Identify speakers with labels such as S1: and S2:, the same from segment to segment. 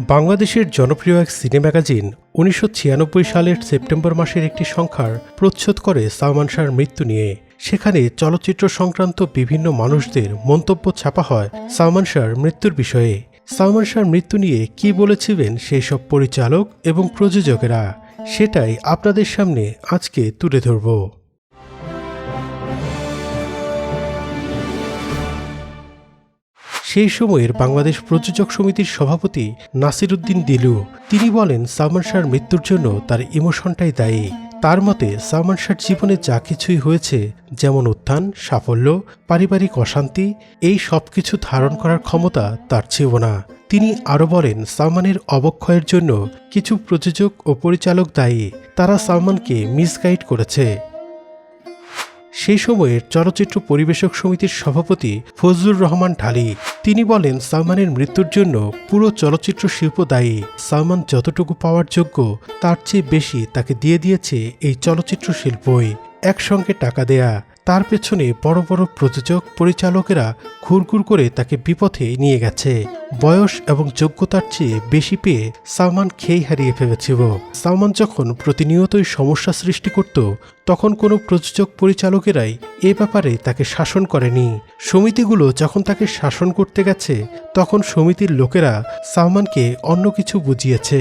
S1: বাংলাদেশের জনপ্রিয় এক সিনে ম্যাগাজিন উনিশশো ছিয়ানব্বই সালের সেপ্টেম্বর মাসের একটি সংখ্যার প্রচ্ছদ করে সালমান শাহর মৃত্যু নিয়ে। সেখানে চলচ্চিত্র সংক্রান্ত বিভিন্ন মানুষদের মন্তব্য ছাপা হয় সালমান শাহর মৃত্যুর বিষয়ে। সালমান শাহর মৃত্যু নিয়ে কি বলেছিলেন সেই সব পরিচালক এবং প্রযোজকেরা? সেটাই আপনাদের সামনে আজকে তুলে ধরব। সেই সময়ের বাংলাদেশ প্রযোজক সমিতির সভাপতি নাসিরুদ্দিন দিলু। তিনি বলেন, সালমান শাহর মৃত্যুর জন্য তার ইমোশনটাই দায়ী। তার মতে, সালমান শাহর জীবনে যা কিছুই হয়েছে, যেমন উত্থান, সাফল্য, পারিবারিক অশান্তি, এই সব কিছু ধারণ করার ক্ষমতা তার ছিল না। তিনি আরও বলেন, সালমানের অবক্ষয়ের জন্য কিছু প্রযোজক ও পরিচালক দায়ী। তারা সালমানকে মিসগাইড করেছে। সেই সময়ের চলচ্চিত্র পরিবেশক সমিতির সভাপতি ফজলুর রহমান ঢালি। তিনি বলেন, সালমানের মৃত্যুর জন্য পুরো চলচ্চিত্র শিল্প দায়ী। সালমান যতটুকু পাওয়ার যোগ্য, তার চেয়ে বেশি তাকে দিয়ে দিয়েছে এই চলচ্চিত্র শিল্পই। একসঙ্গে টাকা দেয়া। তার পেছনে বড় বড় প্রযোজক পরিচালকেরা ঘুরঘুর করে তাকে বিপথে নিয়ে গেছে। বয়স এবং যোগ্যতার চেয়ে বেশি পেয়ে সালমান খেই হারিয়ে ফেলেছিল। সালমান যখন প্রতিনিয়তই সমস্যা সৃষ্টি করত, তখন কোনো প্রযোজক পরিচালকেরাই এ ব্যাপারে তাকে শাসন করেনি। সমিতিগুলো যখন তাকে শাসন করতে গেছে, তখন সমিতির লোকেরা সালমানকে অন্য কিছু বুঝিয়েছে।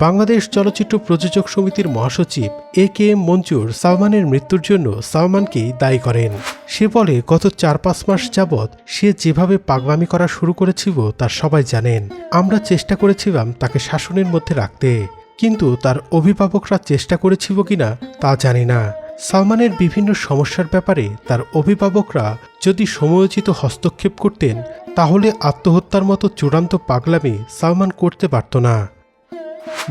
S1: বাংলাদেশ চলচ্চিত্র প্রযোজক সমিতির মহাসচিব এ কে এম মঞ্জুর সালমানের মৃত্যুর জন্য সালমানকেই দায়ী করেন। সে বলে, গত চার পাঁচ মাস যাবৎ সে যেভাবে পাগলামি করা শুরু করেছিল তা সবাই জানেন। আমরা চেষ্টা করেছিলাম তাকে শাসনের মধ্যে রাখতে, কিন্তু তার অভিভাবকরা চেষ্টা করেছিল কিনা তা জানি না। সালমানের বিভিন্ন সমস্যার ব্যাপারে তার অভিভাবকরা যদি সময়োচিত হস্তক্ষেপ করতেন, তাহলে আত্মহত্যার মতো চূড়ান্ত পাগলামি সালমান করতে পারত না।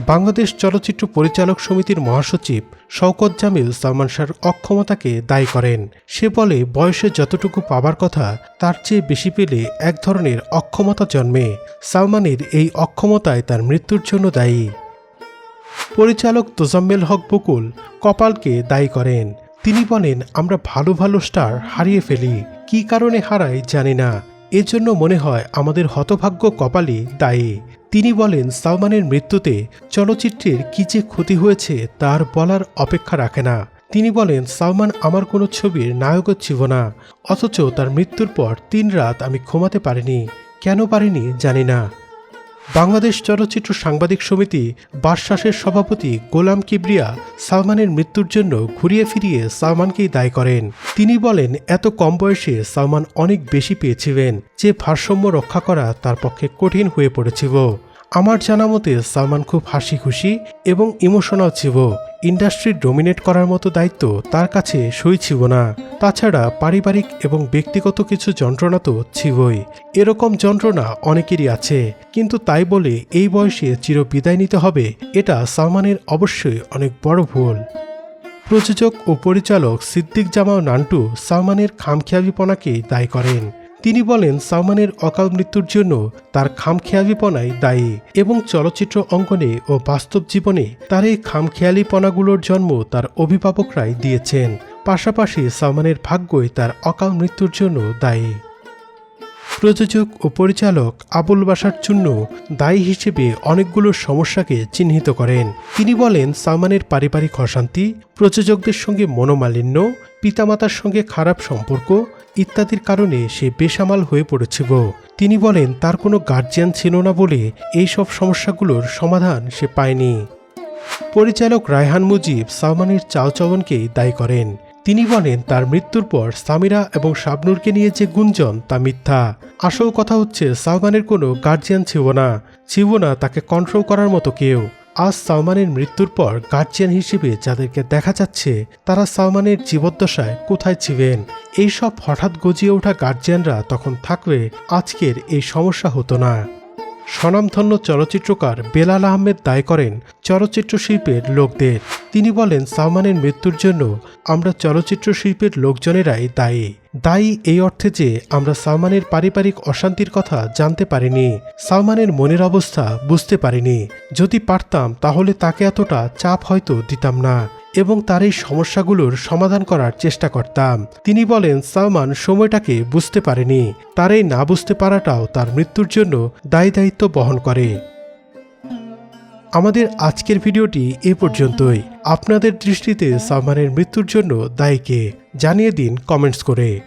S1: বাংলাদেশ চলচ্চিত্র পরিচালক সমিতির মহাসচিব শওকত জামিল সালমান শাহর অক্ষমতাকে দায়ী করেন। সে বলে, বয়সে যতটুকু পাবার কথা, তার চেয়ে বেশি পেলে এক ধরনের অক্ষমতা জন্মে। সালমানের এই অক্ষমতায় তার মৃত্যুর জন্য দায়ী। পরিচালক তোজাম্মেল হক বকুল কপালকে দায়ী করেন। তিনি বলেন, আমরা ভালো ভালো স্টার হারিয়ে ফেলি। কী কারণে হারাই জানি না। এজন্য মনে হয় আমাদের হতভাগ্য কপালই দায়ী। তিনি বলেন, সালমানের মৃত্যুতে চলচ্চিত্রের কী যে ক্ষতি হয়েছে তার বলার অপেক্ষা রাখে না। তিনি বলেন, সালমান আমার কোনো ছবির নায়কও ছিল না, অথচ তার মৃত্যুর পর তিন রাত আমি ঘুমাতে পারিনি। কেন পারিনি জানি না। বাংলাদেশ চলচ্চিত্র সাংবাদিক সমিতি বাদশাসের সভাপতি গোলাম কিবরিয়া সালমানের মৃত্যুর জন্য ঘুরিয়ে ফিরিয়ে সালমানকেই দায়ী করেন। তিনি বলেন, এত কম বয়সে সালমান অনেক বেশি পেয়েছিলেন, যে ভারসাম্য রক্ষা করা তার পক্ষে কঠিন হয়ে পড়েছিল। আমার জানা মতে সালমান খুব হাসি খুশি এবং ইমোশনাল ছিল। ইন্ডাস্ট্রি ডোমিনেট করার মতো দায়িত্ব তার কাছে সই ছিল না। তাছাড়া পারিবারিক এবং ব্যক্তিগত কিছু যন্ত্রণা তো ছিলই এরকম যন্ত্রণা অনেকেরই আছে, কিন্তু তাই বলে এই বয়সে চির বিদায় নিতে হবে, এটা সালমানের অবশ্যই অনেক বড় ভুল। প্রযোজক ও পরিচালক সিদ্দিক জামাল নান্টু সালমানের খামখেয়ালিপনাকে দায়ী করেন। তিনি বলেন, সালমানের অকাল মৃত্যুর জন্য তার খামখেয়ালিপনাই দায়ী এবং চলচ্চিত্র অঙ্গনে ও বাস্তব জীবনে তার এই খামখেয়ালিপনাগুলোর জন্ম তার অভিভাবকরাই দিয়েছেন। পাশাপাশি সালমানের ভাগ্যই তার অকাল মৃত্যুর জন্য দায়ী। প্রযোজক ও পরিচালক আবুল বাসার চূন্য দায়ী হিসেবে অনেকগুলো সমস্যাকে চিহ্নিত করেন। তিনি বলেন, সালমানের পারিবারিক অশান্তি, প্রযোজকদের সঙ্গে মনোমালিন্য পিতামাতার সঙ্গে খারাপ সম্পর্ক ইত্যাদির কারণে সে বেসামাল হয়ে পড়েছিল তিনি বলেন, তার কোনো গার্জিয়ান ছিল না বলে এই সব সমস্যাগুলোর সমাধান সে পায়নি। পরিচালক রায়হান মুজিব সালমানের চাওচবনকেই দায়ী করেন। তিনি বলেন, তার মৃত্যুর পর সামিরা এবং শাবনুরকে নিয়ে যে গুঞ্জন, তা মিথ্যা। আসল কথা হচ্ছে, সালমানের কোনো গার্জিয়ান ছিল না। ছিল না তাকে কন্ট্রোল করার মতো কেউ। আজ সালমানের মৃত্যুর পর গার্জিয়ান হিসেবে যাদেরকে দেখা যাচ্ছে, তারা সালমানের জীবদ্দশায় কোথায় ছিলেন? এইসব হঠাৎ গজিয়ে ওঠা গার্জিয়ানরা তখন থাকলে আজকের এই সমস্যা হতো না। স্বনামধন্য চলচ্চিত্রকার বেলাল আহমেদ দায় করেন চলচ্চিত্র শিল্পের লোকদের। তিনি বলেন, সালমানের মৃত্যুর জন্য আমরা চলচ্চিত্র শিল্পের লোকজনেরাই দায়ী। দায়ী এই অর্থে যে আমরা সালমানের পারিবারিক অশান্তির কথা জানতে পারিনি, সালমানের মনের অবস্থা বুঝতে পারিনি। যদি পারতাম, তাহলে তাকে এতটা চাপ হয়তো দিতাম না। এবং তার এই সমস্যাগুলোর সমাধান করার চেষ্টা করতাম। তিনি বলেন, সালমান সময়টাকে বুঝতে পারেনি। তার এই না বুঝতে পারাটাও তার মৃত্যুর জন্য দায়ী দায়িত্ব বহন করে। আমাদের আজকের ভিডিওটি এ পর্যন্তই। আপনাদের দৃষ্টিতে সালমানের মৃত্যুর জন্য দায়ীকে জানিয়ে দিন কমেন্টস করে।